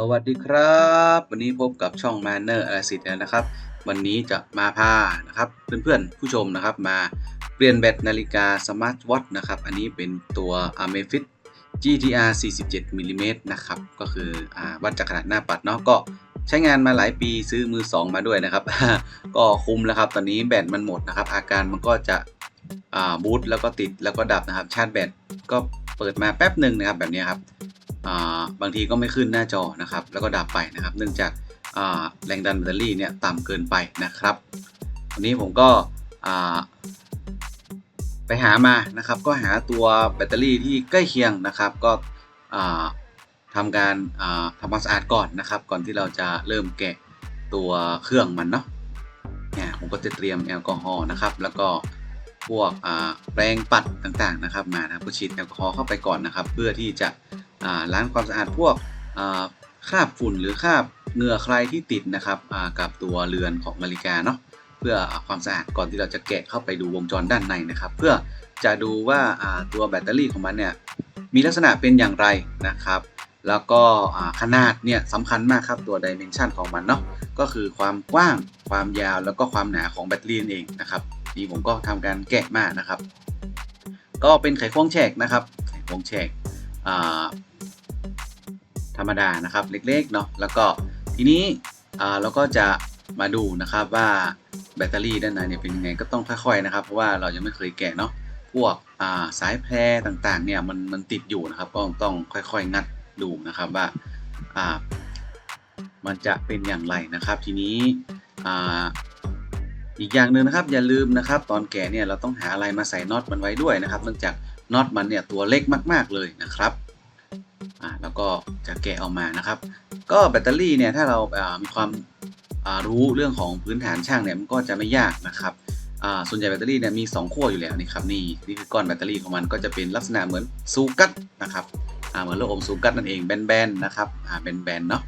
สวัสดีครับ วันนี้พบกับช่อง Manner อะไรสิทธิ์นะครับ วันนี้จะมาพานะครับเพื่อนๆผู้ชมนะครับมาเปลี่ยนแบตนาฬิกาสมาร์ทวอทนะครับ อันนี้เป็นตัว Amazfit GTR 47มิลลิเมตรนะครับ ก็คืออวัดจากขนาดหน้าปัดเนาะก็ใช้งานมาหลายปีซื้อมือ 2 มาด้วยนะครับ ก็คุ้มแล้วครับ ตอนนี้แบตมันหมดนะครับ อาการมันก็จะบูตแล้วก็ติดแล้วก็ดับนะครับ ชาร์จแบตก็เปิดมาแป๊บหนึ่งนะครับแบบนี้ครับ บางทีก็ไม่ขึ้นหน้าจอนะครับ แล้วก็ดับไปนะครับ เนื่องจากาแรงดันแบตเตอรี่เนี่ยต่ำเกินไปนะครับวันนี้ผมก็ไปหามานะครับ ก็หาตัวแบตเตอรี่ที่ใกล้เคียงนะครับ ก็ทำการาทำความสะอาดก่อนนะครับ ก่อนที่เราจะเริ่มแกะตัวเครื่องมันเนาะเนี่ยผมก็จะเตรียมแอลกอฮอล์นะครับ แล้วก็พวกแปรงปัดต่างๆนะครับ มานะครับก็ฉีดแอลกอฮอล์เข้าไปก่อนนะครับ เพื่อที่จะ ล้างความสะอาดพวกคราบฝุ่นหรือคราบเหงื่อใครที่ติดนะครับกับตัวเรือนของนาฬิกาเนาะเพื่อความสะอาดก่อนที่เราจะแกะเข้าไปดูวงจรด้านในนะครับ เพื่อจะดูว่าตัวแบตเตอรี่ของมันเนี่ยมีลักษณะเป็นอย่างไรนะครับ แล้วก็ขนาดเนี่ยสำคัญมากครับตัวดิเมนชันของมันเนาะก็คือความกว้างความยาวแล้วก็ความหนาของแบตเตอรี่นั่นเองนะครับนี่ผมก็ทำการแกะมานะครับ ก็เป็นไขควงแฉกนะครับ ไขควงแฉก ธรรมดานะครับเล็กๆเนาะแล้วก็ทีนี้เราก็จะมาดูนะครับว่าแบตเตอรี่ด้านในเนี่ยเป็นยังไงก็ต้องค่อยๆนะครับเพราะว่าเรายังไม่เคยแกะเนาะพวกาสายแพรต่างๆเนี่ยมันมันติดอยู่นะครับ ก็ต้องค่อยๆงัดดูนะครับว่าามันจะเป็นอย่างไรนะครับ ทีนี้อีกอย่างหนึ่งนะครับอย่าลืมนะครับ ตอนแกะเนี่ยเราต้องหาอะไรมาใส่น็อตมันไว้ด้วยนะครับ เนื่องจาก น็อตมันเนี่ยตัวเล็กมาก ๆเลยนะครับอ่าแล้วก็จะแกะออกมานะครับ ก็แบตเตอรี่เนี่ยถ้าเราอ่ามีความอ่ารู้เรื่องของพื้นฐานช่างเนี่ยมันก็จะไม่ยากนะครับอ่าส่วนใหญ่แบตเตอรี่เนี่ยมี 2 ขั้วอยู่แล้วนี่ครับนี่นี่คือก้อนแบตเตอรี่ของมันก็จะเป็นลักษณะเหมือนซูกัตนะครับอ่าเหมือนลูกอมซูกัตนั่นเองแบนๆนะครับอ่าแบนๆเนาะ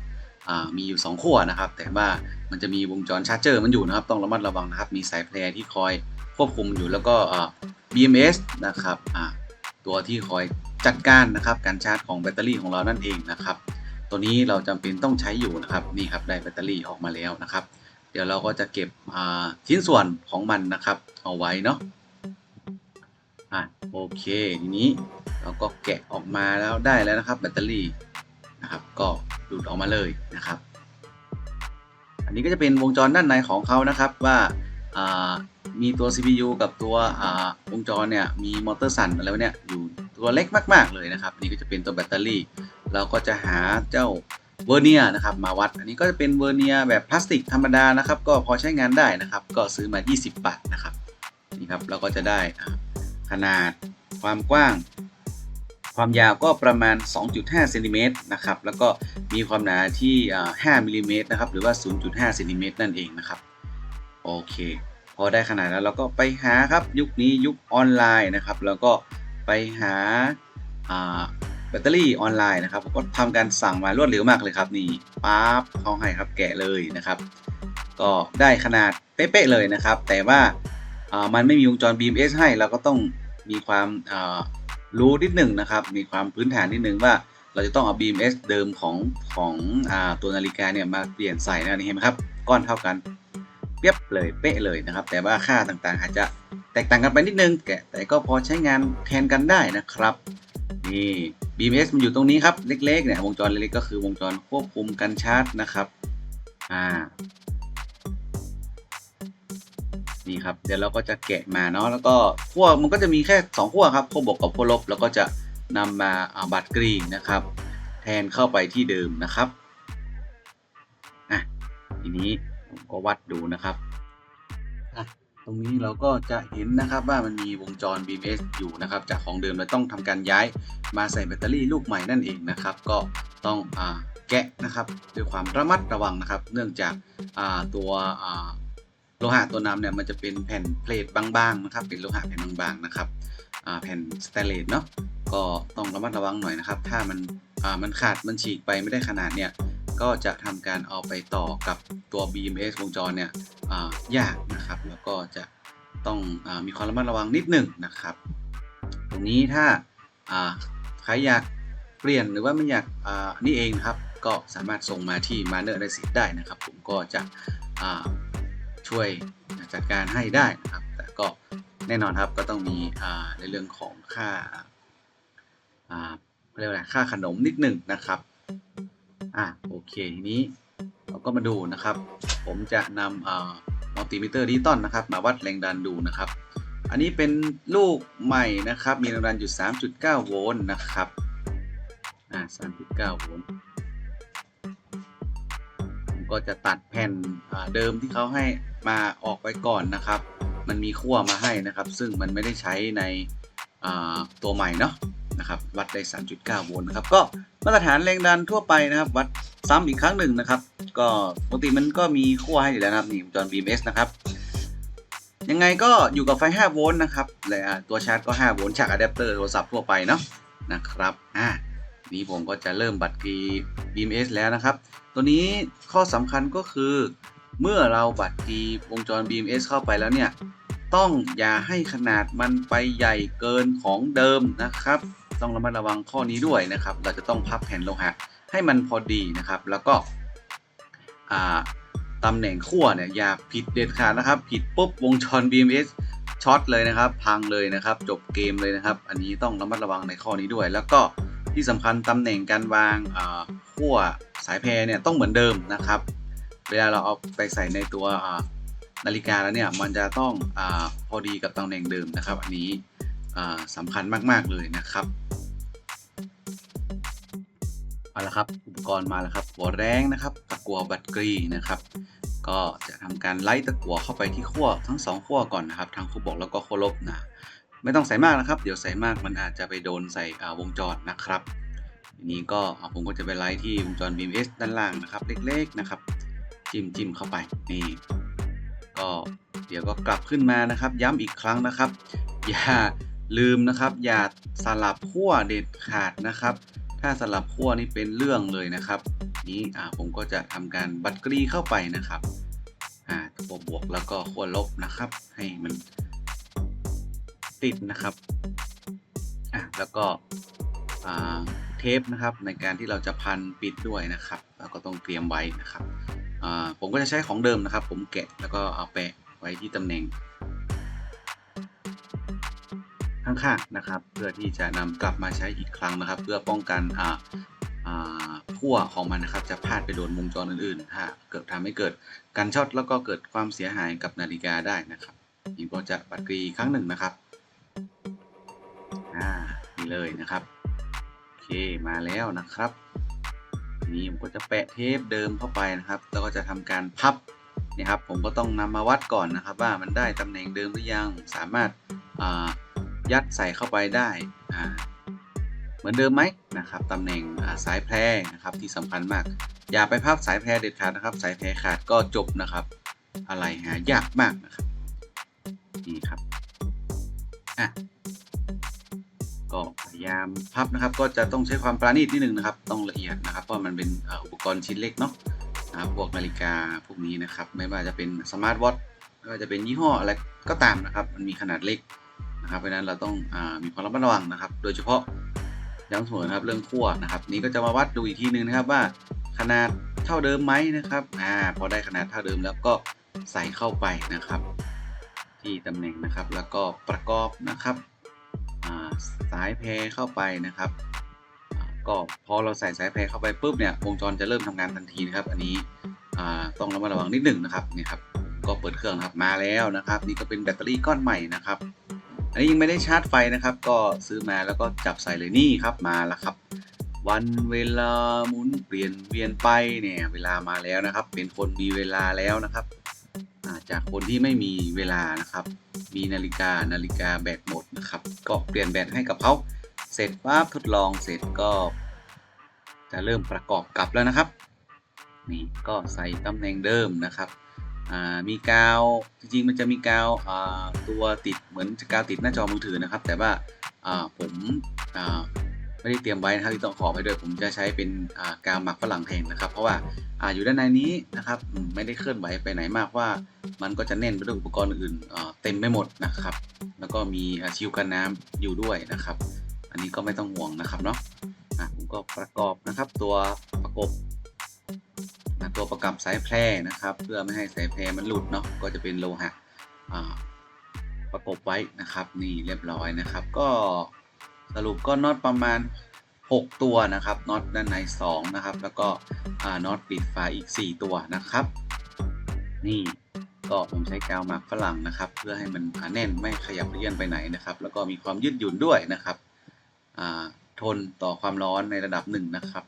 อ่ามีอยู่ 2 ขั้วนะครับ แต่ว่ามันจะมีวงจรชาร์จเจอร์มันอยู่นะครับ ต้องระมัดระวังนะครับ มีสายแพรที่คอยควบคุมอยู่แล้วก็อ่า BMS นะครับอ่า ตัวที่คอยจัดการนะครับการชาร์จของแบตเตอรี่ของเรานั่นเองนะครับ ตัวนี้เราจำเป็นต้องใช้อยู่นะครับนี่ครับได้แบตเตอรี่ออกมาแล้วนะครับ เดี๋ยวเราก็จะเก็บชิ้นส่วนของมันนะครับ เอาไว้เนาะอะโอเคทีนี้เราก็แกะออกมาแล้วได้แล้วนะครับ แบตเตอรี่นะครับ ก็ดูดออกมาเลยนะครับ อันนี้ก็จะเป็นวงจรด้านในของเขานะครับว่า มีตัว CPU กับตัววงจรเนี่ยมีมอเตอร์สั่นอะไรเนี่ยอยู่ตัวเล็กมาก ๆ เลยนะครับนี่ก็จะเป็นตัวแบตเตอรี่ เราก็จะหาเจ้าเวอร์เนียนะครับมาวัด อันนี้ก็จะเป็นเวอร์เนียแบบพลาสติกธรรมดานะครับ ก็พอใช้งานได้นะครับ ก็ซื้อมา 20 บาทนะครับนี่ครับเราก็จะได้ขนาดความกว้าง ความยาวก็ประมาณ 2.5เซนติเมตรนะครับแล้วก็มีความหนาที่ 5มิลลิเมตรนะครับหรือว่า 0.5เซนติเมตรนั่นเองนะครับโอเค พอได้ขนาดแล้วเราก็ไปหาครับยุคนี้ยุคออนไลน์นะครับ แล้วก็ไปหาแบตเตอรี่ออนไลน์นะครับก็ทำการสั่งมารวดเร็วมากเลยครับนี่ปั๊บเขาให้ครับแกะเลยนะครับ ก็ได้ขนาดเป๊ะๆเลยนะครับ แต่ว่ามันไม่มีวงจร BMS ให้เราก็ต้องมีความรู้นิดหนึ่งนะครับ มีความพื้นฐานนิดนึงว่าเราจะต้องเอา BMS เดิมของของอตัวนาฬิกาเนี่ยมาเปลี่ยนใส่นะเห็นไหมครับ ก้อนเท่ากัน เปียบเลยเป๊ะเลยนะครับ แต่ว่าค่าต่างๆ อาจจะแตกต่างกันไปนิดนึงแกแต่ก็พอใช้งานแทนกันได้นะครับนี่ BMS มันอยู่ตรงนี้ครับ เล็กๆเนี่ยวงจรเล็กๆก็คือวงจรควบคุมการชาร์จนะครับอ่านี่ครับเดี๋ยวเราก็จะแกะมาเนาะแล้วก็ขั้วมันก็จะมีแค่2ขั้วครับขั้วบวกกับขั้วลบแล้วก็จะนำมาบัตรกรีนนะครับ แทนเข้าไปที่เดิมนะครับอะทีนี้ ผมก็วัดดูนะครับตรงนี้เราก็จะเห็นนะครับว่ามันมีวงจร BMS อยู่นะครับ จากของเดิมเราต้องทำการย้ายมาใส่แบตเตอรี่ลูกใหม่นั่นเองนะครับ ก็ต้องอแกะนะครับด้วยความระมัดระวังนะครับ เนื่องจากตัวโลหะตัวนำเนี่ยมันจะเป็นแผ่นเพลทบางๆนะครับ เป็นโลหะแผ่นบางๆนะครับแผ่นสแตนเลสเนาะก็ต้องระมัดระวังหน่อยนะครับ ถ้ามันมันขาดมันฉีกไปไม่ได้ขนาดเนี่ย ก็จะทำการเอาไปต่อกับตัว BMS วงจรเนี่ยยากนะครับ แล้วก็จะต้องอมีความระมัดระวังนิดหนึ่งนะครับ ตรงนี้ถ้าใครอยากเปลี่ยนหรือว่าไม่อยากนี่เองครับ ก็สามารถส่งมาที่มาเนอร์ได้สิได้นะครับ ผมก็จะช่วยจัดการให้ได้นะครับ แต่ก็แน่นอนครับก็ต้องมีในเรื่องของค่าเรียกว่าอะไรค่าขนมนิดหนึ่งนะครับ อ่าโอเคทีนี้เราก็มาดูนะครับ ผมจะนำอ่ามัลติมิเตอร์ดิจิตอลนะครับ มาวัดแรงดันดูนะครับ อันนี้เป็นลูกใหม่นะครับ มีแรงดันอยู่ 3.9 โวลต์นะครับอ่า3.9 โวลต์ผมก็จะตัดแผ่นเดิมที่เขาให้มาออกไปก่อนนะครับ มันมีขั้วมาให้นะครับ ซึ่งมันไม่ได้ใช้ในตัวใหม่เนาะ นะครับวัดได้ 3.9 โวลต์นะครับก็มาตรฐานแรงดันทั่วไปนะครับวัดซ้ำอีกครั้งหนึ่งนะครับ ก็ปกติมันก็มีขั้วให้อยู่แล้วนะครับนี่วงจอ BMS นะครับยังไงก็อยู่กับไฟ 5 โวลต์นะครับและอ่ตัวชาร์จก็ 5 โวลต์จากอะแดปเตอร์โทรศัพท์ทั่วไปเนาะนะครับอ่านี้ผมก็จะเริ่มบัตรกี BMS แล้วนะครับ ตัวนี้ข้อสำคัญก็คือ เมื่อเราบัตรกีวงจร BMS เข้าไปแล้วเนี่ย ต้องอย่าให้ขนาดมันไปใหญ่เกินของเดิมนะครับ ต้องระมัดระวังข้อนี้ด้วยนะครับ เราจะต้องพับแผ่นโลหะให้มันพอดีนะครับ แล้วก็ตำแหน่งขั้วเนี่ยอย่าผิดเด็ดขาดนะครับ ผิดปุ๊บวงจร BMS ช็อตเลยนะครับ พังเลยนะครับ จบเกมเลยนะครับ อันนี้ต้องระมัดระวังในข้อนี้ด้วย แล้วก็ที่สำคัญตำแหน่งการวางขั้วสายแพรเนี่ยต้องเหมือนเดิมนะครับ เวลาเราเอาไปใส่ในตัวนาฬิกาแล้วเนี่ยมันจะต้องอพอดีกับตำแหน่งเดิมนะครับ อันนี้ สำคัญมาก ๆ เลยนะครับเอาละครับอุปกรณ์มาแล้วครับหัวแรงนะครับตะกัวบัตกรีนะครับ ก็จะทำการไล่ตะกัวเข้าไปที่ขั้วทั้งสองขั้วก่อนนะครับทั้งขั้วบวกแล้วก็ขั้วลบนะไม่ต้องใส่มากนะครับ เดี๋ยวใส่มากมันอาจจะไปโดนใส่วงจรนะครับทีนี้ก็ผมก็จะไปไล่ที่วงจร BMS ด้านล่างนะครับ เล็กๆนะครับ จิ้มจิ้มเข้าไปนี่ก็เดี๋ยวก็กลับขึ้นมานะครับ ย้ำอีกครั้งนะครับ อย่า ลืมนะครับ อย่าสลับขั้วเด็ดขาดนะครับ ถ้าสลับขั้วนี่เป็นเรื่องเลยนะครับ นี้อ่าผมก็จะทำการบัตรกรีเข้าไปนะครับอ่าขั้วบวกแล้วก็ขั้วลบนะครับ ให้มันติดนะครับอะแล้วก็อ่าเทปนะครับในการที่เราจะพันปิดด้วยนะครับเราก็ต้องเตรียมไว้นะครับผมก็จะใช้ของเดิมนะครับ ผมแกะแล้วก็เอาแปะไว้ที่ตำแหน่ง ข้างๆนะครับ เพื่อที่จะนำกลับมาใช้อีกครั้งนะครับ เพื่อป้องกันอ่าอ่าขั้วของมันนะครับ จะพลาดไปโดนวงจรอื่นๆถ้าเกิดทำให้เกิดการช็อตแล้วก็เกิดความเสียหายกับนาฬิกาได้นะครับนี่ก็จะบัตรกรีครั้งหนึ่งนะครับอ่านี่เลยนะครับโอเคมาแล้วนะครับทีนี้ผมก็จะแปะเทปเดิมเข้าไปนะครับ แล้วก็จะทำการพับนี่ครับผมก็ต้องนำมาวัดก่อนนะครับ ว่ามันได้ตำแหน่งเดิมหรือยังสามารถอ่า ยัดใส่เข้าไปได้เหมือนเดิมไหมนะครับตำแหน่งสายแพรนะครับที่สำคัญมาก อย่าไปพับสายแพรเด็ดขาดนะครับ สายแพรขาดก็จบนะครับ อะไรหายากมากนะครับนี่ครับอะก็พยายามพับนะครับ ก็จะต้องใช้ความปราณีตนิดนึงนะครับ ต้องละเอียดนะครับ เพราะมันเป็นอุปกรณ์ชิ้นเล็กเนาะนะครับพวกนาฬิกาพวกนี้นะครับ ไม่ว่าจะเป็นสมาร์ทวอทไม่ว่าจะเป็นยี่ห้ออะไรก็ตามนะครับ มันมีขนาดเล็ก นะครับเพราะนั้นเราต้องอมีความระมัดระวังนะครับ โดยเฉพาะย้ำเสมอนะครับเรื่องขั้วนะครับ นี้ก็จะมาวัดดูอีกทีนึงนะครับว่า ขนาดเท่าเดิมไหมนะครับอ่าพอได้ขนาดเท่าเดิมแล้วก็ใส่เข้าไปนะครับ ที่ตำแหน่งนะครับ แล้วก็ประกอบนะครับสายแพรเข้าไปนะครับก็พอเราใส่สายแพรเข้าไปปุ๊บเนี่ยวงจรจะเริ่มทำงานทันทีนะครับ อันนี้ต้องระมัดระวังนิดหนึ่งนะครับนี่ครับก็เปิดเครื่องนะครับมาแล้วนะครับ นี่ก็เป็นแบตเตอรี่ก้อนใหม่นะครับ อันนี้ยังไม่ได้ชาร์จไฟนะครับ ก็ซื้อมาแล้วก็จับใส่เลยนี่ครับมาแล้วครับ วันเวลาหมุนเปลี่ยนเวียนไปเนี่ยเวลามาแล้วนะครับ เป็นคนมีเวลาแล้วนะครับจากคนที่ไม่มีเวลานะครับ มีนาฬิกานาฬิกาแบตหมดนะครับ ก็เปลี่ยนแบตให้กับเขาเสร็จปั๊บทดลองเสร็จก็ จะเริ่มประกอบกลับแล้วนะครับ นี่ก็ใส่ตำแหน่งเดิมนะครับ มีกาวจริงๆมันจะมีกาวาตัวติดเหมือนกาวติดหน้าจอมือถือนะครับ แต่ว่าาผมาไม่ได้เตรียมไว้นะครับที่ต้องขอไปด้วยผมจะใช้เป็นากาวหมักฝรั่งแทนนะครับ เพราะว่าอาอยู่ด้านในนี้นะครับไม่ได้เคลื่อนไหวไปไหนมากว่า มันก็จะแน่นไปด้วยอุปกรณ์อื่นเต็มไปหมดนะครับ แล้วก็มีชิลกันน้ำอยู่ด้วยนะครับ อันนี้ก็ไม่ต้องห่วงนะครับเนาะอะผมก็ประกอบนะครับตัวประกบ ตัวประกับสายแพร่นะครับ เพื่อไม่ให้สายแพร่มันหลุดเนาะก็จะเป็นโลหะประกบไว้นะครับ นี่เรียบร้อยนะครับ ก็สรุปก็น็อตประมาณ 6 ตัวนะครับน็อตด้านใน2นะครับ แล้วก็น็อตปิดฝาอีก 4 ตัวนะครับ นี่ก็ผมใช้กาวหมักฝรั่งนะครับ เพื่อให้มันแน่นไม่ขยับเลื่อนไปไหนนะครับ แล้วก็มีความยืดหยุ่นด้วยนะครับทนต่อความร้อนในระดับหนึ่งนะครับ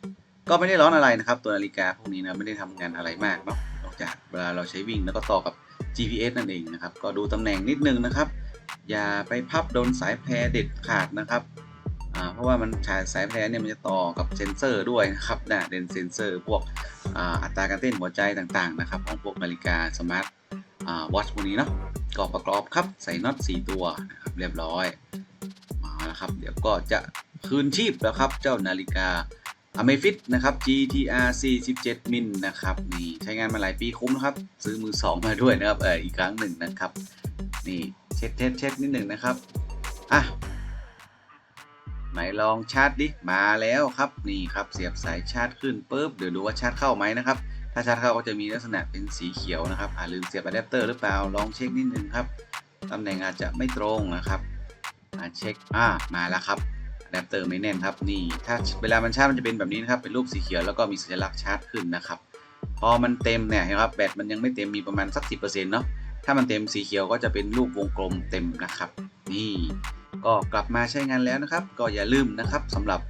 ก็ไม่ได้ร้อนอะไรนะครับ ตัวนาฬิกาพวกนี้นะไม่ได้ทำงานอะไรมากเนาะนอกจากเวลาเราใช้วิ่งแล้วก็ต่อกับ GPS นั่นเองนะครับ ก็ดูตำแหน่งนิดนึงนะครับ อย่าไปพับโดนสายแพรเด็ดขาดนะครับเพราะว่ามันสายสายแพรเนี่ยมันจะต่อกับเซนเซอร์ด้วยนะครับนะเดนเซนเซอร์พวกอ,อัตราการเต้นหัวใจต่างๆนะครับของพวกนาฬิกาสมาร์ทวอทพวกนี้เนาะก็ประกอบครับใส่น็อต4ตัวนะครับเรียบร้อยมาแล้วครับ เดี๋ยวก็จะคืนชีพแล้วครับ เจ้านาฬิกา อเมฟิตนะครับ GTR 47 มิลนะครับนี่ใช้งานมาหลายปีคุ้มนะครับ ซื้อมือ2มาด้วยนะครับเอออีกครั้งหนึ่งนะครับ นี่เช็ดเช็ดเช็ดนิดหนึ่งนะครับ อะ ไหนลองชาร์จดิ มาแล้วครับนี่ครับเสียบสายชาร์จขึ้นปุ๊บเดี๋ยวดูว่าชาร์จเข้าไหมนะครับ ถ้าชาร์จเข้าก็จะมีลักษณะเป็นสีเขียวนะครับอ่าลืมเสียบอะแดปเตอร์หรือเปล่าลองเช็คนิดนึงครับตำแหน่งอาจจะไม่ตรงนะครับอ่าเช็คอ่ามาแล้วครับ อะแดปเตอร์ไม่แน่นครับนี่ถ้าเวลามันชาร์จมันจะเป็นแบบนี้นะครับเป็นรูปสีเขียวแล้วก็มีสัญลักษณ์ชาร์จขึ้นนะครับพอมันเต็มเนี่ยครับแบตมันยังไม่เต็มมีประมาณสักสิเนาะถ้ามันเต็มสีเขียวก็จะเป็นรูปวงกลมเต็มนะครับ นี่ก็กลับมาใช้งานแล้วนะครับ ก็อย่าลืมนะครับสำหรับ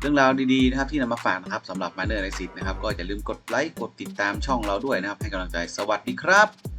เรื่องราวดีๆนะครับที่นำมาฝากนะครับสำหรับมาเนอร์ในสิทธ์นะครับ ก็อย่าลืมกดไลค์กดติดตามช่องเราด้วยนะครับ ให้กำลังใจสวัสดีครับ